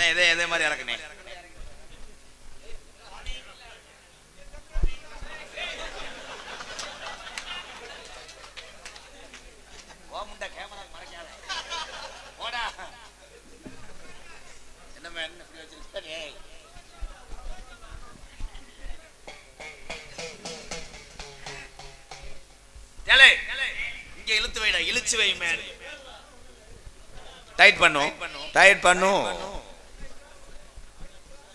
அண்ணே இதே இதே மாதிரி இறக்குனே இங்க இழுத்து வைடா இழுச்சு வை மேன். டைட் பண்ணு. டைட் பண்ணு.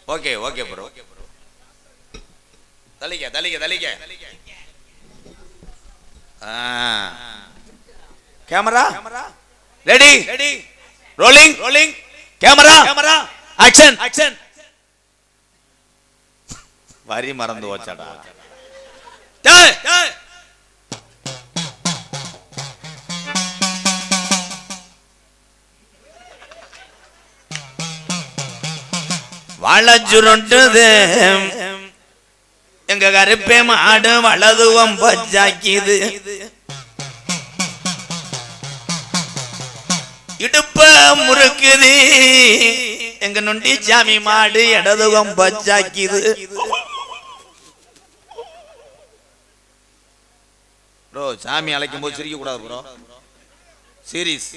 ஓகே ஓகே ப்ரோ தலிக்க தலிக்க தலிக்க camera ready ready rolling rolling camera camera action action வரி மறந்து வச்சாடா டேய் டேய் வளச்சுருட்டுது எங்க கருப்பே மாடு வலதுவம் பச்சாக்கிது இடுப்ப முறுக்குது. எங்க நொண்டி சாமி மாடு இடதுவம் பச்சாக்கிது ப்ரோ சாமி அழைக்கும் போது சிரிக்க கூடாது ப்ரோ. சீரியஸ்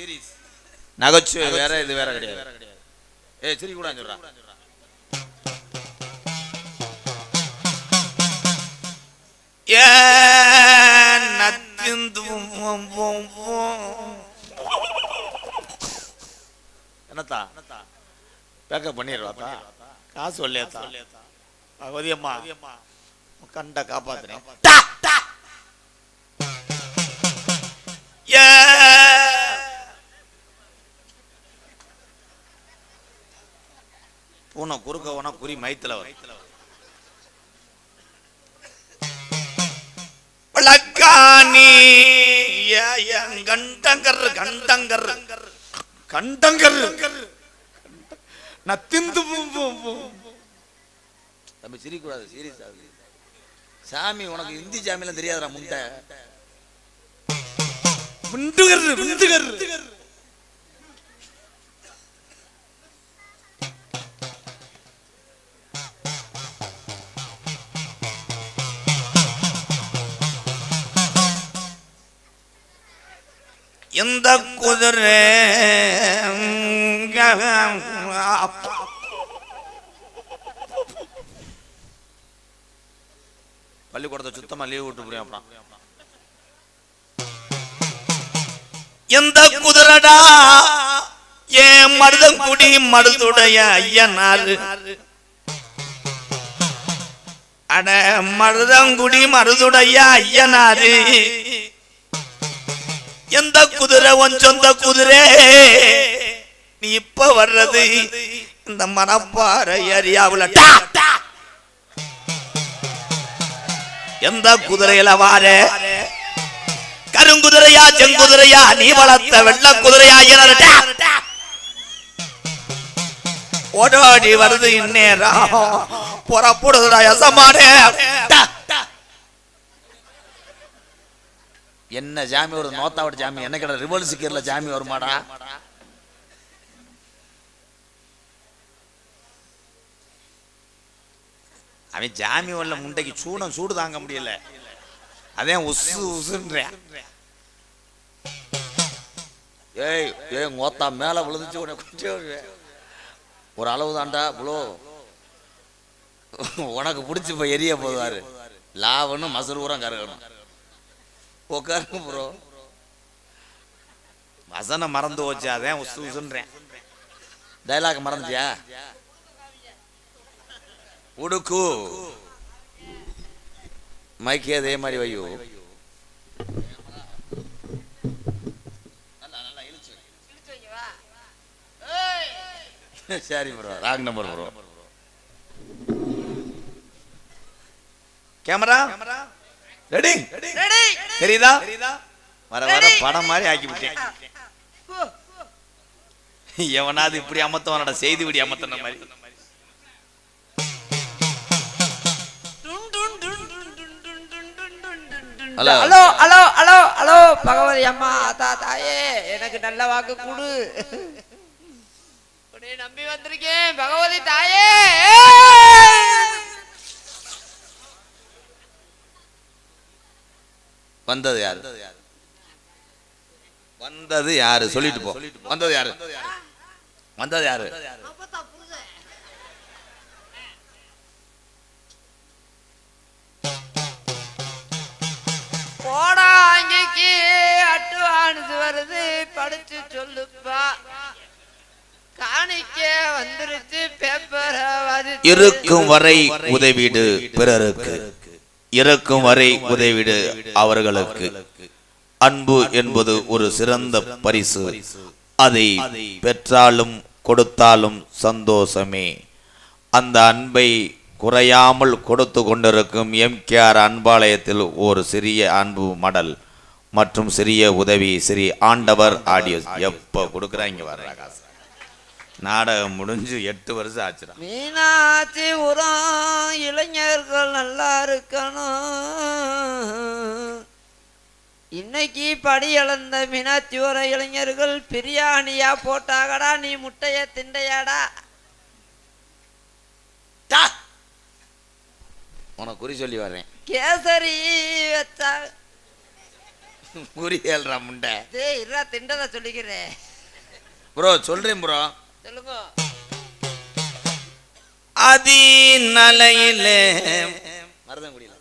நகைச்சுவை வேற இது வேற கிடையாது. ஏ சிரிக்க கூடாது என்னத்தா? பேக்கப் பண்ணிடுவாத்தா? காசு வரலையாத்தா? பகவதி அம்மா கண்ட காப்பாத்துறேன். பூனை குறுக்க போனா குறி மைத்துல வரும். வழக்காணி கண்டங்கர் கண்டங்கர். கண்டங்கர். நத்திந்து தம்பி சிரிக்கூடாது சீரியஸ் ஆகுது. சாமி உனக்கு ஹிந்தி சாமிலாம் தெரியாதுடா முண்டை. முண்டுகர் முண்டுகர் எந்த குதிரை? பள்ளிக்கூடத்தை சுத்தமா லீவ் விட்டு அப்புறம் எந்த குதிரடா? ஏன் மருதங்குடி மருதுடைய ஐயனாரு? அட மருதங்குடி மருதுடைய ஐயனாரு. எந்த குதிரை உன் சொந்த குதிரை? நீ இப்ப வர்றது இந்த மனப்பாறை ஏரியாவுல. எந்த குதிரையில வார? கருங்குதிரையா செங்குதிரையா? நீ வளர்த்த வெள்ள குதிரையா? ஓடாடி வருது இந்நேரம். புறப்படுதுடா எசமானே டா, டா. என்ன ஜாமி ஒரு நோத்தாவோட ஜாமி. என்ன கிடையாது ரிவர்ஸ் கீரில் ஜாமி வருமாடா? அவன் ஜாமி உள்ள முண்டைக்கு சூடம் சூடு தாங்க முடியல. அதே உசு உசுன்ற. ஏய் ஏய் மோத்தா மேல விழுந்துச்சு உனக்கு கொஞ்சம் ஒரு அளவு தாண்டா இவ்வளோ உனக்கு பிடிச்சி இப்போ எரிய போதுவாரு லாவன்னு மசூர் ஊரம் கருகணும். உட்காருங்க ப்ரோ வசனம் மறந்து போச்சு அதான் உசு உசுன்றேன். டைலாக் மறந்துட்டியா? உடுக்கு. மைக்கே அதே மாதிரி வையோ. சரி bro wrong number bro camera ready தெரியுதா வர வர படம் மாதிரி ஆக்கி விட்டேன் எவனாவது இப்படி அமத்தவனோட செய்தி விடி அமத்தன மாதிரி hello. Hello hello hello hello Bhagavathi அம்மா தா தாயே எனக்கு நல்ல வாக்கு கொடு நம்பி வந்திருக்கேன் பகவதி தாயே வந்தது யாரு? வந்தது யாரு? சொல்லிட்டு போ. வந்தது யாரு? வந்தது யாரு? போடா அங்கேக்கு அட்டுவானது வருது படிச்சு சொல்லுப்பா. காணிக்க வந்துருச்சு பேப்பரை இருக்கும் வரை உதவிடு பிறருக்கு. இருக்கும் வரை உதவிடு அவர்களுக்கு. அன்பு என்பது ஒரு சிறந்த பரிசு. அதை பெற்றாலும் கொடுத்தாலும் சந்தோஷமே. அந்த அன்பை குறையாமல் கொடுத்து கொண்டிருக்கும் எம்கேஆர் அன்பாலயத்தில் ஒரு சிறிய அன்பு மடல் மற்றும் சிறிய உதவி ஸ்ரீ ஆண்டவர் ஆடியோ. எப்போ கொடுக்குறாங்க வர்ற காசு. நாடகம் முடிஞ்சு எட்டு வருஷம் ஆச்சுடா. மீனாட்சி உரம் இளைஞர்கள் நல்லா இருக்கணும். இன்னைக்கு படி இழந்த மீனாட்சி உரம் இளைஞர்கள் பிரியாணியா போட்டாகடா நீ முட்டைய திண்டையாடா! உனக்கு குறி சொல்லி வர்றேன். கேசரி வச்சா. குறி ஏழ்றா முண்டை. திண்டதை சொல்லிக்கிறேன். ப்ரோ சொல்றேன் ப்ரோ. சொல்லுங்க அதி நலையிலே மருதங்குடியில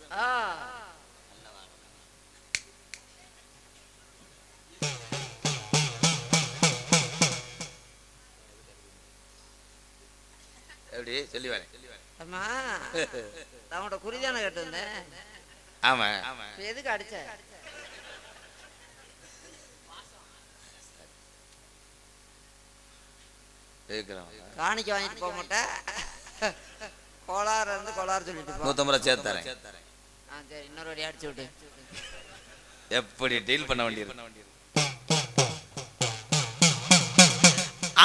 எப்படி? சொல்லி வரேன் அம்மா அவனோட குறிதானே கேட்டிருந்தேன். ஆமா. இப்ப எதுக்கு அடிச்ச? காணிக்க வாங்கிட்டு போக மாட்டேன். கோளாறு இருந்து கோளாறு சொல்லிட்டு போ நூத்தம்பது ரூபா சேர்த்து தரேன். ஆ சரி இன்னொரு வாட்டி அடிச்சு விட்டு எப்படி டீல் பண்ண வேண்டியது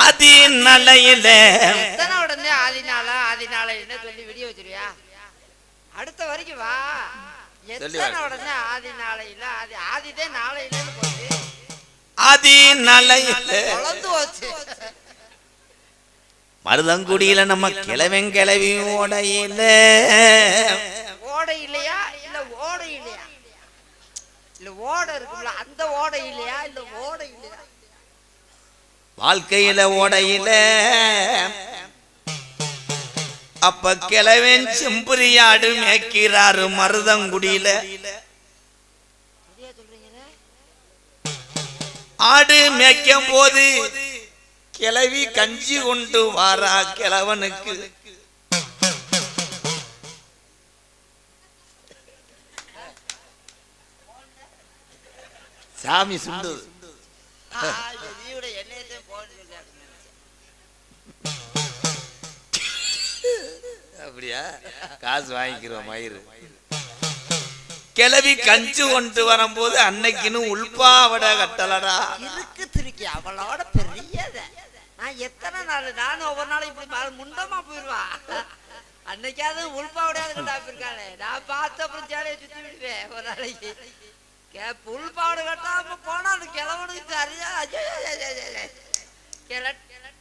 அதி நலையிலே எத்தனை உடனே ஆதி நாளா ஆதி நாளை என்ன சொல்லி விடிய வச்சிருவியா அடுத்த வரைக்கும் வா. எத்தனை. உடனே ஆதி நாளையில ஆதி ஆதிதே நாளையிலன்னு போச்சு. அதி நலையிலே குழந்து போச்சு. மருதங்குடியில நம்ம கிழவன் கிளவி ஓடையில. ஓடை இல்லையா இல்ல ஓடை இல்லையா இல்ல ஓடை இருக்கும்ல அந்த ஓடை இல்லையா இல்ல ஓடை இல்லையா வாழ்க்கையில ஓடையில. அப்ப கிழவன் செம்புரியாடு மேய்க்கிறாரு மருதங்குடியில. ஆடு மேய்க்கும் போது கிளவி கஞ்சி கொண்டு வாரா கிழவனுக்கு. சாமி சுண்டு அப்படியா? காசு வாங்கிக்கிறோம் மயிறு. கிளவி கஞ்சு கொண்டு வரும்போது அன்னைக்குன்னு உள்பாவட கட்டலடா. இருக்கு திருக்கி அவளோட நான் எத்தனை நாள்? நானும் ஒவ்வொரு நாளும் இப்படி முண்டமா போயிருவா. அன்னைக்காவது உள்பாவடையாவது கட்டாப்பிருக்காளே நான் பார்த்த அப்புறம் சேலையை சுத்தி விடுவேன் ஒரு நாளைக்கு. கே- உள்பாவடை கட்டாம போனா ஐயோ, ஐயோ. கிழ-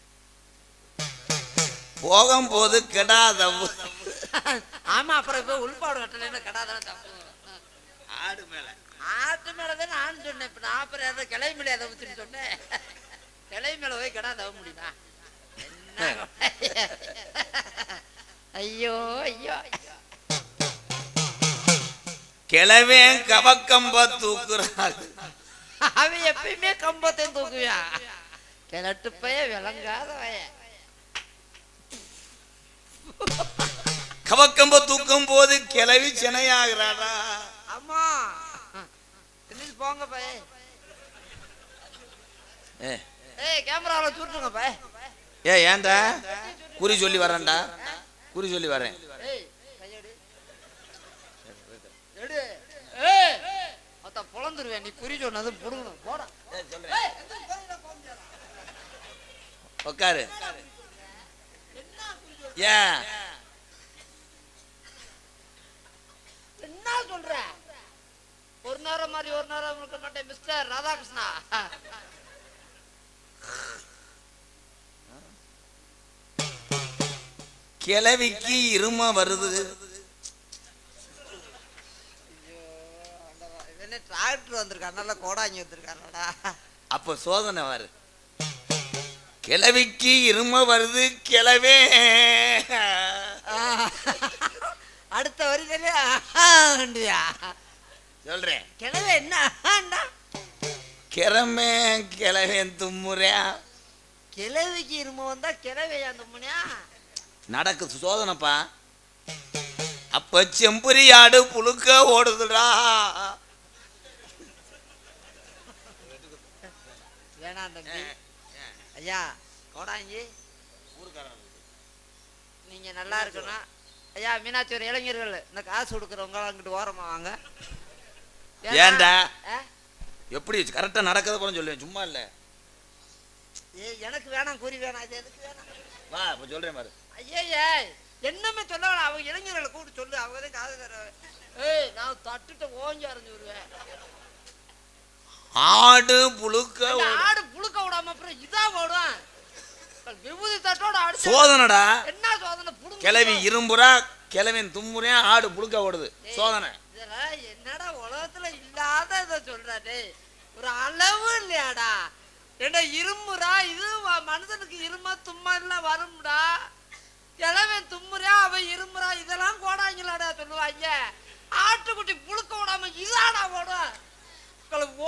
போகும்போது கெடாத ஆமா அப்புறம் இப்ப உள்பாவடை கட்டலைன்னா கடாதானே தப்பு ஆடு மேல. ஆட்டு மேலதான் நான் சொன்னேன். இப்ப நான் அப்புறம் கிளை மேல எதை ஊத்துன்னு சொன்னேன். கிளை மேல போய் கடா தவ முடியுமா? ஐயோ ஐயோ கிளவே கவக்கம்ப தூக்குறாரு. அவன் எப்பயுமே கம்பத்தை தூக்குவியான் கிழட்டு பைய விளங்காத பையன் கவக்கம்ப தூக்கும் போது கிளவி சினையாகிறாடா. ஆமா போங்க பைய ஏ. ஏய் கேமரால சுட்டுங்க பைய ஏ ஏன்டா? குறி சொல்லி வரேன்டா குறி சொல்லி வரேன் பொளந்துருவேன் நீ குறி சொன்னது புடுங்கணும். போடா. ஏன் என்ன சொல்ற? ஒரு நேரம் மாதிரி ஒரு நேரம் இருக்க மாட்டேன் மிஸ்டர் ராதாகிருஷ்ணா. கிழவிக்கு இரும வருது. டிராக்டர் வந்திருக்கான். நல்ல கோடாங்கி வந்திருக்கானடா. அப்ப சோதனை வரு. கிழவிக்கு இரும வருது கிழவே. அடுத்த வரி தெரியா சொல்றேன். கிழவே என்ன ஆண்டா? கிழமே கிழவேன் தும்முறியா கிழவிக்கு இரும வந்தா கிழவே அந்த முனியா நடக்குது சோதனைப்பா. அப்ப செம்புரி ஆடு புழுக்க ஓடுதுடா. வேணாம் தம்பி. ஐயா கோடாங்கி. நீங்க நல்லா இருக்கணும். ஐயா மீனாட்சி ஒரு இளைஞர்கள். இந்த காசு கொடுக்குறவங்க அங்கிட்டு ஓரமா வாங்க. ஏன்டா? ஆ? எப்படி கரெக்டா நடக்கிறத கூட சொல்லுவேன். சும்மா இல்ல. ஏய் எனக்கு வேணாம் குறி வேணாம். இது எதுக்கு வேணாம். வா இப்ப சொல்றேன் பாரு. ஐயே என்னமே சொல்ல வேணாம் அவங்க இளைஞர்களை கூப்பிட்டு சொல்லு அவங்க தான் காசு தர ஏய் நான் தட்டுட்ட ஓஞ்சி அரைஞ்சு விடுவேன். ஆடு புழுக்க ஆடு புழுக்க விடாம அப்புறம் இதா ஓடும். விபூதி தட்டோட அடிச்சு சோதனைடா. என்ன சோதனை? புடுங்க கிழவி இரும்புறா கிழவன் தும்முறியா ஆடு புழுக்க ஓடுது. சோதனை. இதெல்லாம் என்னடா உலகத்துல இல்லாத இதை சொல்ற டேய். ஒரு அளவு இல்லையாடா. என்ன இருமுறா இது மனுஷனுக்கு இரும தும்மா எல்லாம் வரும்டா கிழவன் தும்முறா அவன் இருமுறா இதெல்லாம் கோடாங்களாடா சொல்லுவாங்க ஆட்டுக்குட்டி புழுக்க விடாம இதாடா ஓடும்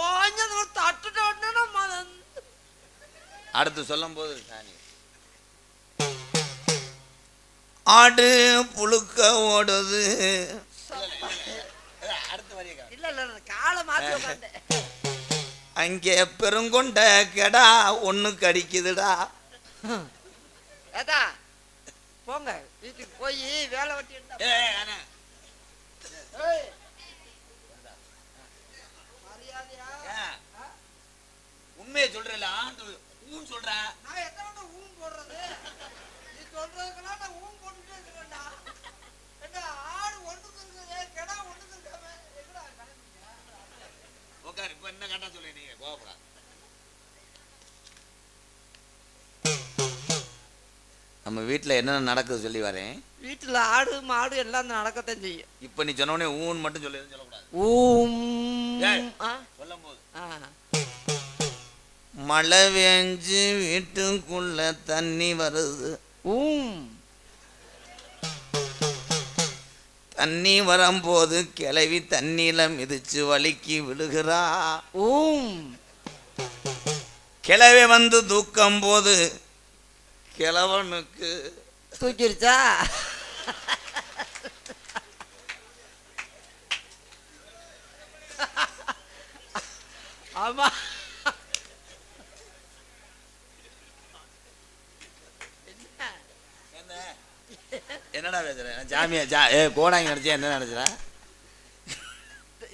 ஓஞ்சது ஒரு தட்டுட்ட உடனே அடுத்து சொல்லும் போது சாணி. ஆடு புழுக்க ஓடுது. இல்ல இல்ல நான் காலை மாத்தி அங்கே பெருங்கொண்ட கெடா ஒண்ணு கடிக்குதுடா. ஏதா போங்க வீட்டுக்கு போய் வேலை வெட்டி உண்மையை சொல்றேன் ஆண்டு ஊன்னு சொல்றேன் நான் எத்தனை ஊம் போடுறது? நீ சொல்றதுக்கெல்லாம் நான் ஊம் போட்டுட்டே இருக்கிறேன்டா என்ன ஆடு ஒண்ணுக்கு இருக்குது கிடா ஒண்ணுக்கு இருக்காம எங்கடா கிளம்பிங்க? உட்காரு இப்ப என்ன கண்டா சொல்லு நீங்க கோவப்படா நம்ம வீட்டில் என்னென்ன நடக்குது சொல்லி வரேன். வீட்டுல ஆடு மாடு எல்லாம் நடக்கத்தான் செய்யும். இப்போ நீ சொன்ன உடனே ஊன் மட்டும் சொல்லி சொல்லக்கூடாது. ஊம்? சொல்லும் போது. மழை வேஞ்சு வீட்டுக்குள்ள தண்ணி வருது. ஊம். தண்ணி வரும்போது கிளவி தண்ணியில மிதிச்சு வலிக்கி விழுகிறா. ஊம். கிளவி வந்து தூக்கம் போது கிழவனுக்கு தூக்கிருச்சா? ஆமா என்ன? என்னடா பேசுறேன் ஜாமியா ஜா ஏ கோடாங்கி நடிச்சா என்ன நினைச்சா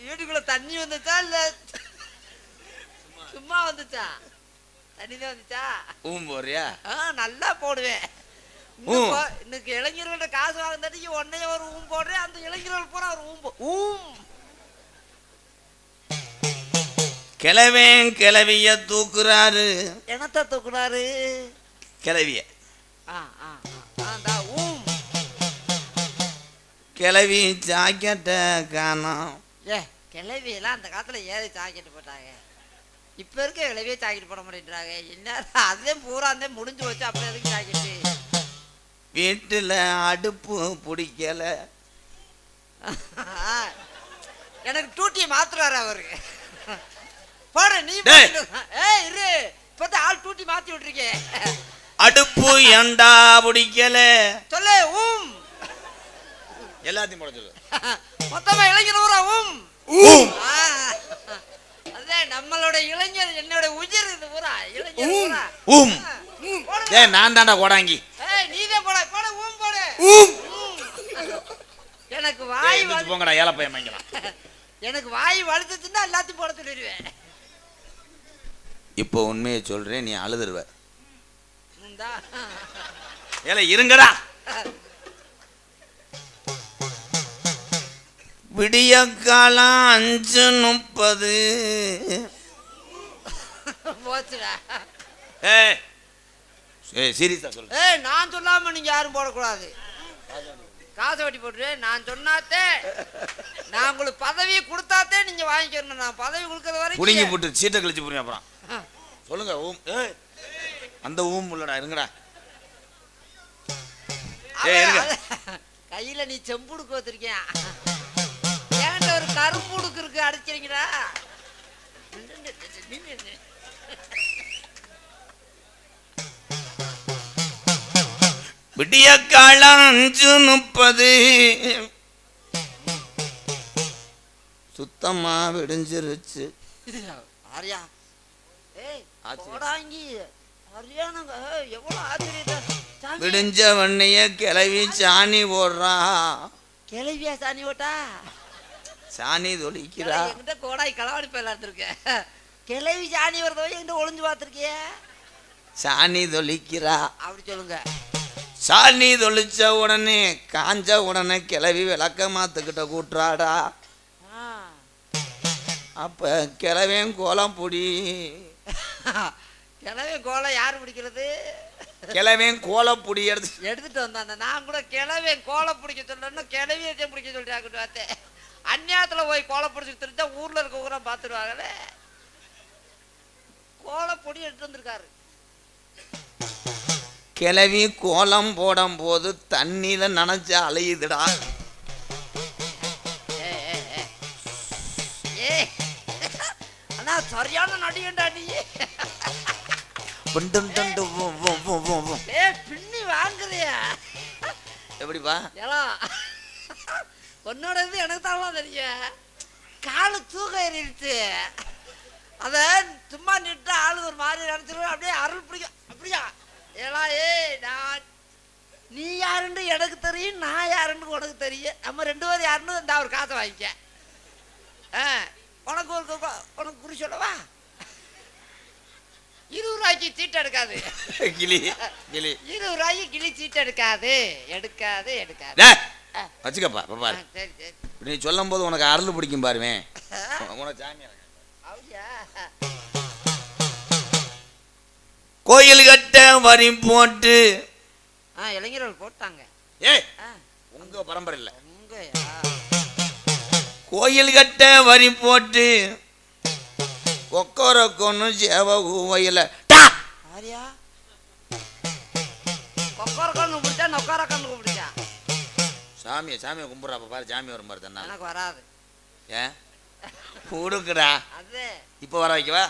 வீட்டுக்குள்ள தண்ணி வந்துச்சா இல்ல சும்மா. வந்துச்சா? தண்ணி தான் வந்துச்சா? ஊம் போறியா ஆ நல்லா போடுவேன். இன்னைக்கு இளைஞர்கள்ட்ட காசு வாங்கினதுக்கு உன்னைய ஒரு ஊம் போடுறேன் அந்த இளைஞர்கள் பூரா ஒரு ஊம் ஊம். கிழவன் கிளவிய தூக்குறாரு. என்னத்த தூக்குறாரு? கிளவிய ஆ, கிளவி ஜாக்கெட்டை காணோம். ஏ கிளவியெல்லாம் அந்த காலத்துல ஏது ஜாக்கெட் போட்டாங்க. இப்ப இருக்க கிளவியே ஜாக்கெட் போட மாட்டேன்றாங்க. என்ன அதே பூரா அந்த முடிஞ்சு வச்சு அப்புறம் எதுக்கு ஜாக்கெட்டு? வீட்டில் அடுப்பு பிடிக்கல. எனக்கு டூட்டியை மாத்துறாரு அவரு. போடு நீ ஏய் இரு. இப்பதான் ஆள் டூட்டி மாத்தி விட்டுருக்கே. அடுப்பு ஏண்டா பிடிக்கல? சொல்லு ஊம். எல்லாத்தையும் போட சொல்லு மொத்தமா இளைஞர் ஊரா ஊம். ஊம் ஆ. அதே நம்மளோட இளைஞர் என்னோட உயிர் இது ஊரா இளைஞர் ஊரா ஊம். ஏ நான் தாண்டா கோடாங்கி. ஏய் நீதே போட போட ஊம் போடு. ஊம். எனக்கு வாய் வலி போங்கடா ஏழை பையன் எனக்கு வாய் வலிச்சுச்சுன்னா எல்லாத்தையும் போட சொல்லிடுவேன். இப்போ உண்மையை சொல்றேன் நீ அழுதுருவ. ஏல இருங்கடா. விடிய காலம் அஞ்சு முப்பது. ஏ சீரியஸா சொல்லு. ஏய் நான் சொல்லாம நீங்க யாரும் போடக்கூடாது. காசை வட்டி போட்டு நான் சொன்னாத்தே நான் உங்களுக்கு பதவி கொடுத்தாத்தே நீங்க வாங்கிக்கணும் நான் பதவி கொடுக்கறது புடுங்கி வரைக்கும் போட்டு சீட்டை கழிச்சு போறீங்க அப்புறம். சொல்லுங்க ஊம் அந்த ஊம் இல்லடா இருங்கடா. ஏய், இருங்க. அத- கையில நீ செம்புடுக்கு வச்சிருக்கேன் ஒரு கரும்புடுக்கு இருக்கு அடிச்சிருங்கடா. விடிய காலம் அஞ்சு முப்பது. சுத்தமா விடிஞ்சிருச்சு. ஆரியா. விடிஞ்ச வண்ணைய கிளவி சாணி போடுறா. கிளவியா சாணி ஓட்டா சாணி தொளிக்கிறா. என்கிட்ட கோடாய் களவாடி போயில இருந்திருக்க கிளவி சாணி வரத என்கிட்ட ஒளிஞ்சு பார்த்துருக்கிய? சாணி தொளிக்கிறா. அப்படி சொல்லுங்க. சாணி தொளிச்ச உடனே காஞ்ச உடனே கிளவி விளக்க மாத்துக்கிட்ட கூட்டுறாடா. அப்ப கிளவேன் கோலம் பொடி. கிளவி கோலை யாரு பிடிக்கிறது? கிளவேன் கோலப்பொடி எடுத்து எடுத்துட்டு வந்தாங்க நான் கூட கிளவி கோலை பிடிக்க சொல்லணும்னா கிளவியை பிடிக்க சொல்லிட்டாங்க பார்த்தேன் அந்நியாத்துல போய் கோலை பிடிச்சி தெரிஞ்சா ஊர்ல இருக்க ஊரை பார்த்துருவாங்களே கோலை பொடி எடுத்து வந்திருக்காரு. கிளவி கோலம் போடும் போது தண்ணியில நனைஞ்சு அலையுதுடா. அண்ணா சரியான நடிகண்டா நீ? பின்னி வாங்குறியா? எப்படிப்பா? ஏலாம் உன்னோட இது எனக்கு தான் தெரியும். காலு தூக்கம் ஏறிடுச்சு. அத சும்மா நிட்டு ஆளு ஒரு மாதிரி நினைச்சிருவேன் அப்படியே அருள் பிடிக்கும் அப்படியா? ஏலா ஏய் நான் நீ யாருன்னு எனக்கு தெரியும் நான் யாருன்னு உனக்கு தெரியும். நம்ம ரெண்டு பேரும் யாருன்னு இந்த ஒரு காசை வாங்கிக்க. ஆ உனக்கு ஒரு உனக்கு குறி சொல்லவா? இருபது ரூபாய்க்கு சீட்டு எடுக்காது. கிளி கிளி. இருபது ரூபாய்க்கு கிளி சீட்டு எடுக்காது. எடுக்காது எடுக்காது. வச்சுக்கப்பா இப்ப பாரு. நீ சொல்லும் போது உனக்கு அருள் பிடிக்கும் பாருவேன் உனக்கு கோயில் கட்ட வரி போட்டு. இளைஞர்கள் போட்டாங்க. ஆ. உங்க பரம்பரை இல்ல. கோயில் கட்ட வரி போட்டு. ஒக்கர கொன்னு சேவ ஊவையில டா! ஆரியா? கொக்கர கண்ணு பிடிச்சா நொக்கார கண்ணு பிடிச்சா சாமியை சாமியை கும்பிட்றா அப்ப பாரு சாமி வரும் பாரு தன்னா எனக்கு வராது. ஏன்? கொடுக்குடா அது. இப்போ வர வைக்கவா.